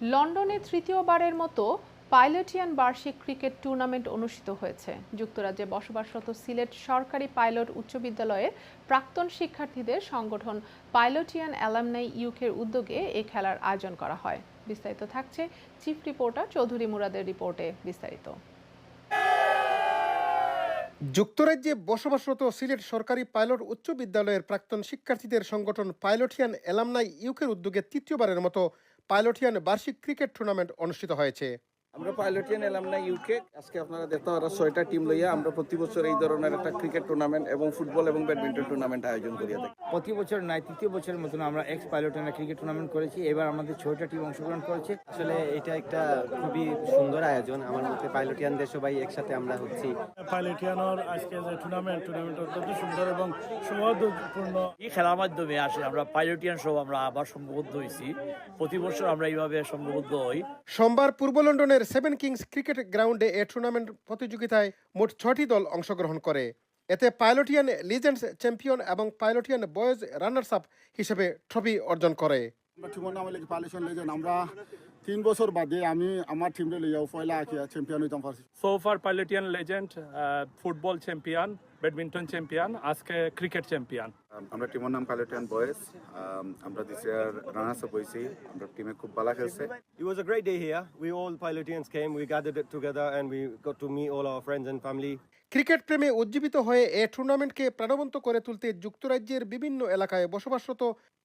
লন্ডনে তৃতীয়বারের মতো পাইলটিয়ান বার্ষিক ক্রিকেট টুর্নামেন্ট অনুষ্ঠিত হয়েছে। যুক্তরাজ্যে বসবাসরত সিলেট সরকারি পাইলট উচ্চ বিদ্যালয়ের প্রাক্তন শিক্ষার্থীদের সংগঠন পাইলটিয়ান অ্যালামনাই ইউকের উদ্যোগে এই খেলার আয়োজন করা হয়। বিস্তারিত থাকছে চিফ রিপোর্টার চৌধুরী মুরাদের রিপোর্টে বিস্তারিত। যুক্তরাজ্যে বসবাসরত সিলেট সরকারি পাইলট উচ্চ বিদ্যালয়ের প্রাক্তন শিক্ষার্থীদের সংগঠন পাইলটিয়ান এলামনাই ইউকের উদ্যোগে তৃতীয়বারের মতো পাইলটিয়ান বার্ষিক ক্রিকেট টুর্নামেন্ট অনুষ্ঠিত হয়েছে। আমরা পাইলটিয়ান এলাম না ইউকে আজকে আপনারা দেখতে পারা ছয়টা টিম লইয়া আমরা প্রতি বছর এই ধরনের একটা ক্রিকেট টুর্নামেন্ট এবং ফুটবল এবং ব্যাডমিন্টন টুর্নামেন্ট আয়োজন করিয়া থাকি। প্রতি বছর নাই তৃতীয় বছরের মতন আমরা এক্স পাইলট ক্রিকেট টুর্নামেন্ট করেছি। এবার আমাদের ছয়টা টিম অংশগ্রহণ করেছে। আসলে এটা একটা খুবই সুন্দর আয়োজন। আমার মতে পাইলটিয়ানদের সবাই একসাথে আমরা হচ্ছি। পাইলটিয়ানোর আজকে যে টুর্নামেন্ট টুর্নামেন্ট অত্যন্ত সুন্দর এবং সৌহার্দ্যপূর্ণ। এই খেলার মাধ্যমে আসে আমরা পাইলটিয়ান সহ আমরা আবার সংঘবদ্ধ হয়েছি প্রতি বছর আমরা এইভাবে সংঘবদ্ধ হই। সোমবার পূর্ব লন্ডনের সেভেন কিংস ক্রিকেট গ্রাউন্ডে এ টুর্নামেন্ট প্রতিযোগিতায় মোট ছটি দল অংশগ্রহণ করে। এতে পাইলটিয়ান লিজেন্ডস চ্যাম্পিয়ন এবং পাইলটিয়ান বয়েজ রানার্স আপ হিসেবে ট্রফি অর্জন করে। আমরা টিমর নাম লেজেন্ড আমরা তিন বছর বাদে আমি আমার টিমরে লইয়াও পয়লা আঁকিয়া চ্যাম্পিয়ন হইতাম পারছি so far পাইলটিয়ান legend football champion badminton champion আজকে ক্রিকেট চ্যাম্পিয়ন। আমরা টিমের নাম পাইলটিয়ান বয়েস আমরা দিস ইয়ার রানার্স আপ হয়েছি। আমরা টিমে খুব ভালো খেলছে। Was a great day here. We all pilotians came, we gathered it together and we got to meet all our friends and family. Cricket প্রেমে উজ্জীবিত হয়ে এ টুর্নামেন্টকে প্রাণবন্ত করে তুলতে যুক্তরাজ্যের বিভিন্ন এলাকায় বসবাসরত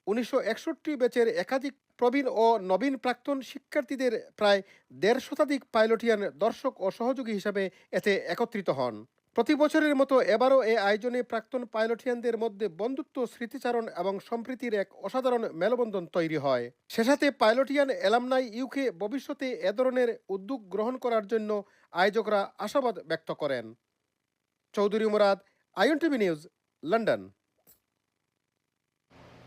উনিশশো একষট্টি ব্যাচের একাধিক প্রবীণ ও নবীন প্রাক্তন শিক্ষার্থীদের প্রায় দেড় শতাধিক পাইলটিয়ান দর্শক ও সহযোগী হিসাবে এতে একত্রিত হন। প্রতি বছরের মতো এবারও এ আয়োজনে প্রাক্তন পাইলটিয়ানদের মধ্যে বন্ধুত্ব, স্মৃতিচারণ এবং সম্প্রীতির এক অসাধারণ মেলবন্ধন তৈরি হয়। সে সাথে পাইলটিয়ান এলামনাই ইউকে ভবিষ্যতে এ ধরনের উদ্যোগ গ্রহণ করার জন্য আয়োজকরা আশাবাদ ব্যক্ত করেন। Chowdhury Murad IN TV news, London.